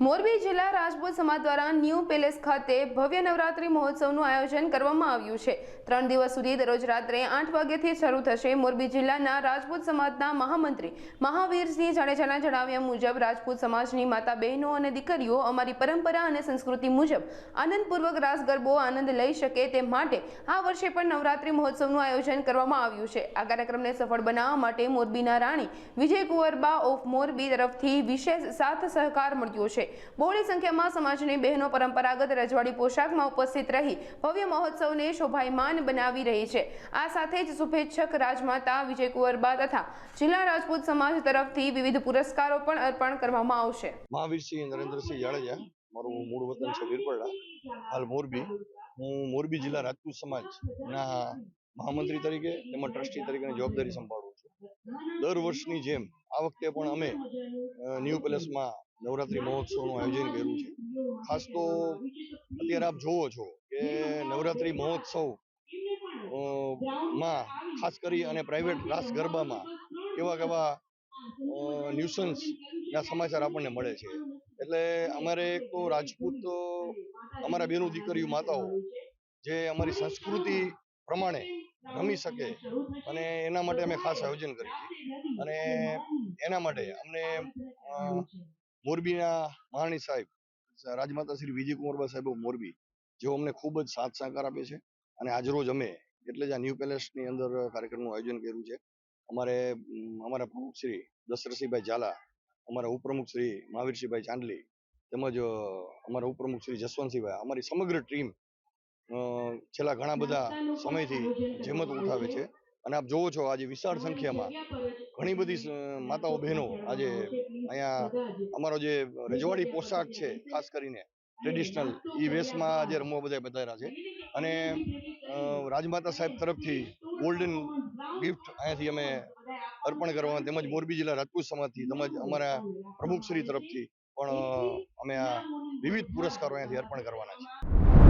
મોરબી જિલ્લા રાજપૂત સમાજ દ્વારા ન્યૂ પેલેસ ખાતે ભવ્ય નવરાત્રી મહોત્સવનું આયોજન કરવામાં આવ્યું છે. ત્રણ દિવસ સુધી દરરોજ રાત્રે આઠ વાગ્યાથી શરૂ થશે મોરબી જિલ્લાના રાજપૂત સમાજના મહામંત્રી મહાવીરસિંહ જાડેજાના જણાવ્યા મુજબ રાજપૂત સમાજની માતા બહેનો અને દીકરીઓ અમારી પરંપરા અને સંસ્કૃતિ મુજબ આનંદપૂર્વક રાસ ગરબો આનંદ લઈ શકે તે માટે આ વર્ષે પણ નવરાત્રી મહોત્સવનું આયોજન કરવામાં આવ્યું છે. આ કાર્યક્રમને સફળ બનાવવા માટે મોરબીના રાણી વિજય કુંવરબા ઓફ મોરબી તરફથી વિશેષ સાથ સહકાર મળ્યો છે. બહોળી સંખ્યામાં સમાજની બહેનો પરંપરાગત રજવાડી પોશાકમાં ઉપસ્થિત રહી ભવ્ય મહોત્સવને શોભાયમાન બનાવી રહી છે. આ સાથે જ શુભેચ્છક રાજમાતા વિજય કુંવરબા તથા જિલ્લા રાજપૂત સમાજ તરફથી વિવિધ પુરસ્કારો પણ અર્પણ કરવામાં આવશે. મહાવીરસિંહ નરેન્દ્રસિંહ જાડેજા, મારું મૂળ વતન છે વીરપરડા. હાલ મોરબી. હું મોરબી જિલ્લા રાજપૂત સમાજના મહામંત્રી તરીકે તેમજ ટ્રસ્ટી તરીકેની જવાબદારી સંભાળું છું. દર વર્ષની જેમ આ વખતે પણ અમે ન્યૂ પેલેસમાં નવરાત્રી મહોત્સવનું આયોજન કર્યું છે. ખાસ તો અત્યારે આપ જોવો છો કે નવરાત્રી મહોત્સવમાં ખાસ કરી અને પ્રાઇવેટ રાસ ગરબામાં કેવા કેવા ન્યુસન્સ ના સમાચાર આપણને મળે છે. એટલે અમારે એક તો રાજપૂત, અમારા બેનું દીકરીઓ માતાઓ જે અમારી સંસ્કૃતિ પ્રમાણે રમી શકે અને એના માટે અમે ખાસ આયોજન કર્યું અને એના માટે અમને મોરબીના મહારાણી સાહેબ રાજમાતા શ્રી વિજય કુંવરબા સાહેબ મોરબી જેઓ અમને ખૂબ જ સાથ સહકાર આપે છે. અને આજરોજ અમે એટલે જ આ ન્યૂ પેલેસની અંદર કાર્યક્રમનું આયોજન કર્યું છે. અમારે અમારા પ્રમુખ શ્રી દશરથસિંહભાઈ ઝાલા અમારા ઉપપ્રમુખ શ્રી મહાવીરસિંહભાઈ ચાંદલી તેમજ અમારા ઉપપ્રમુખ શ્રી જસવંતસિંહભાઈ અમારી સમગ્ર ટીમ છેલ્લા ઘણા બધા સમયથી જેમત ઉઠાવે છે. અને આપ જોવો છો આજે વિશાળ સંખ્યામાં ઘણી બધી માતાઓ બહેનો આજે અહીંયા અમારો જે રજવાડી પોશાક છે ખાસ કરીને ટ્રેડિશનલ એ વેશમાં આજે રમવા બધા પધાર્યા છે. અને રાજમાતા સાહેબ તરફથી ગોલ્ડન ગિફ્ટ અહીંયાથી અમે અર્પણ કરવા તેમજ મોરબી જિલ્લા રાજપૂત સમાજથી તેમજ અમારા પ્રમુખશ્રી તરફથી પણ અમે આ વિવિધ પુરસ્કારો અહીંયાથી અર્પણ કરવાના છે.